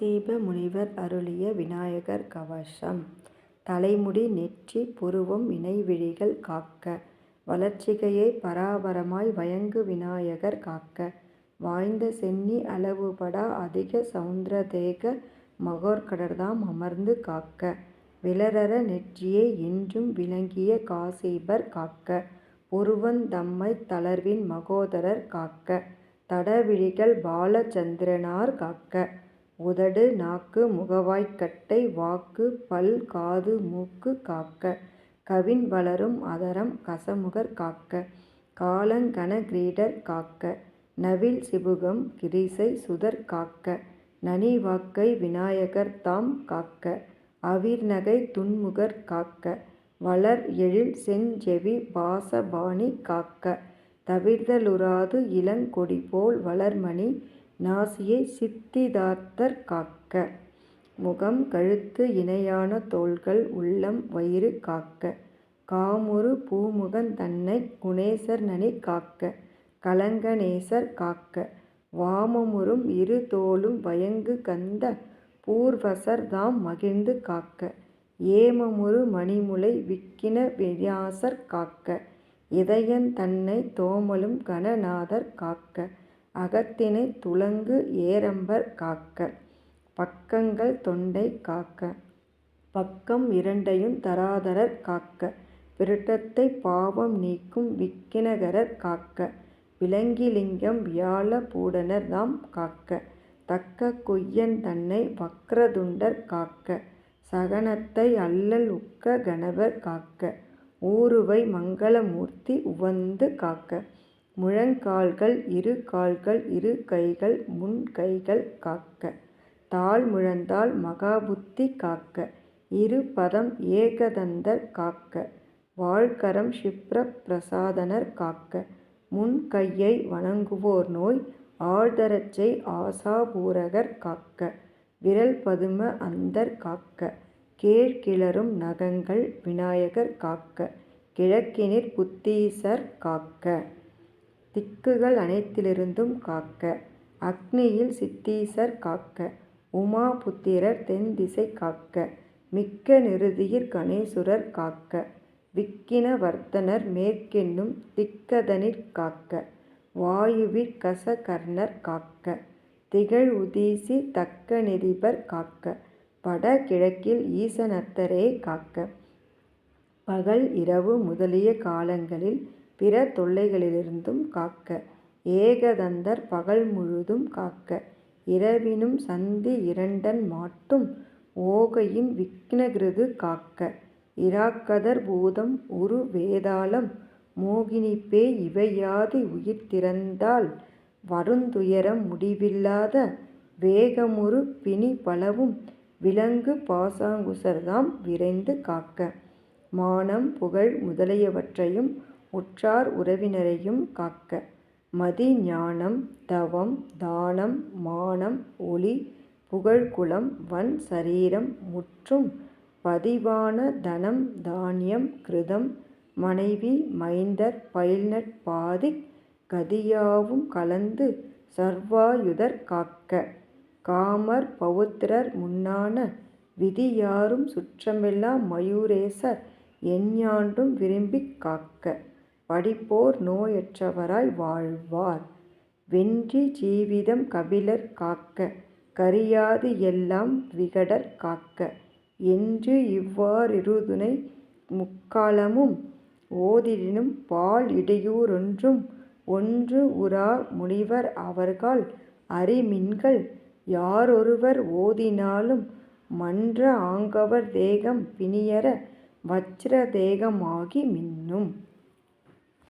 காசிப முனிவர் அருளிய விநாயகர் கவசம். தலைமுடி நெற்றி புருவம் இணைவிழிகள் காக்க. வளர்ச்சிகையை பராபரமாய் வயங்கு விநாயகர் காக்க. வாய்ந்த சென்னி அளவுபடா அதிக சவுந்தரதேக மகோர்கடர்தாம் அமர்ந்து காக்க. விலரற நெற்றியை என்றும் விளங்கிய காசீபர் காக்க. புருவந் தளர்வின் மகோதரர் காக்க. தடவிழிகள் பாலச்சந்திரனார் காக்க. உதடு நாக்கு முகவாய்க்கட்டை வாக்கு பல் காது மூக்கு காக்க. கவின் வளரும் அதரம் கசமுகர் காக்க. காலங்கன கிரீடர் காக்க. நவில் சிபுகம் கிரிசை சுதர் காக்க. நனிவாக்கை விநாயகர் தாம் காக்க. அவிர்நகை துன்முகர் காக்க. வளர் எழில் செஞ்செவி பாசபாணி காக்க. தவிர்தலுறாது இளங்கொடி போல் வளர்மணி நாசியை சித்திதார்த்தர் காக்க. முகம் கழுத்து இணையான தோள்கள் உள்ளம் வயிறு காக்க. காமுறு பூமுகந் குணேசர் நனி காக்க. கலங்கணேசர் காக்க. வாமமுறும் இரு தோளும் வயங்கு கந்த பூர்வசர் தாம் மகிழ்ந்து காக்க. ஏமமுறு மணிமுலை விக்கின விநாசர் காக்க. இதயந் தன்னை தோமலும் கணநாதர் காக்க. அகத்தினை துளங்கு ஏரம்பர் காக்க. பக்கங்கள் தொண்டை காக்க. பக்கம் இரண்டையும் தராதரர் காக்க. பிரட்டத்தை பாவம் நீக்கும் விக்கினகரர் காக்க. விலங்கிலிங்கம் வியாழ பூடனர் தாம் காக்க. தக்க குய்யன் தன்னை வக்ரதுண்டர் காக்க. சகனத்தை அல்லல் உக்க கணவர் காக்க. ஊருவை மங்களமூர்த்தி உவந்து காக்க. முழங்கால்கள் இரு கால்கள் இரு கைகள் முன் கைகள் காக்க. தாழ்முழந்தாள் மகாபுத்தி காக்க. இரு பதம் ஏகதந்தர் காக்க. வாழ்கரம் ஷிப்ர பிரசாதனர் காக்க. முன் கையை வணங்குவோர் நோய் ஆழ்தரச்சை ஆசாபூரகர் காக்க. விரல் பதும அந்தர் காக்க. கீழ்கிளரும் நகங்கள் விநாயகர் காக்க. கிழக்கினிற் புத்தீசர் காக்க. திக்குகள் அனைத்திலிருந்தும் காக்க அக்னியில் சித்தீசர் காக்க உமா புத்திரர் தென்திசை காக்க மிக்க நிருதியிற் கணேசுரர் காக்க விக்கின வர்த்தனர் மேற்கென்னும் திக்கதனிற் காக்க வாயுவிற் கசகர்ணர் காக்க திகழ் உதீசி தக்க நிதிபர் காக்க வட கிழக்கில் ஈசனத்தரே காக்க. பகல் இரவு முதலிய காலங்களில் பிற தொல்லைகளிலிருந்தும் காக்க ஏகதந்தர் பகல் முழுதும் காக்க இரவினும் சந்தி இரண்டன் மாட்டும் ஓகையின் விக்னகிருது காக்க இராக்கதர் பூதம் உரு வேதாளம் மோகினி இவையாது உயிர் திறந்தால் வருந்துயரம் முடிவில்லாத வேகமுறு பிணி பலவும் விலங்கு பாசாங்குசர்தாம் விரைந்து காக்க மானம் புகழ் முதலியவற்றையும் உற்றார் உறவினரையும் காக்க. மதி ஞானம் தவம் தானம் மானம் ஒளி புகழ் குலம் வன் சரீரம் முற்றும் பதிவான தனம் தானியம் கிருதம் மனைவி மைந்தர் பயில்நட் பாதி கதியாவும் கலந்து சர்வாயுதர் காக்க. காமர் பவுத்திரர் முன்னான விதியாரும் சுற்றமெல்லாம் மயூரேசர் எஞ்ஞாண்டும் விரும்பிக் காக்க. படிப்போர் நோயற்றவராய் வாழ்வார். வென்றி ஜீவிதம் கபிலர் காக்க கரியாது எல்லாம் விகடர் காக்க. என்று இவ்வாறிருதுனை முக்காலமும் ஓதிடினும் பால் இடையூறொன்றும் ஒன்று உரா முனிவர் அவர்கள் அறிமின்கள். யாரொருவர் ஓதினாலும் மன்ற ஆங்கவர் தேகம் பிணியற வச்சிர தேகமாகி மின்னும்.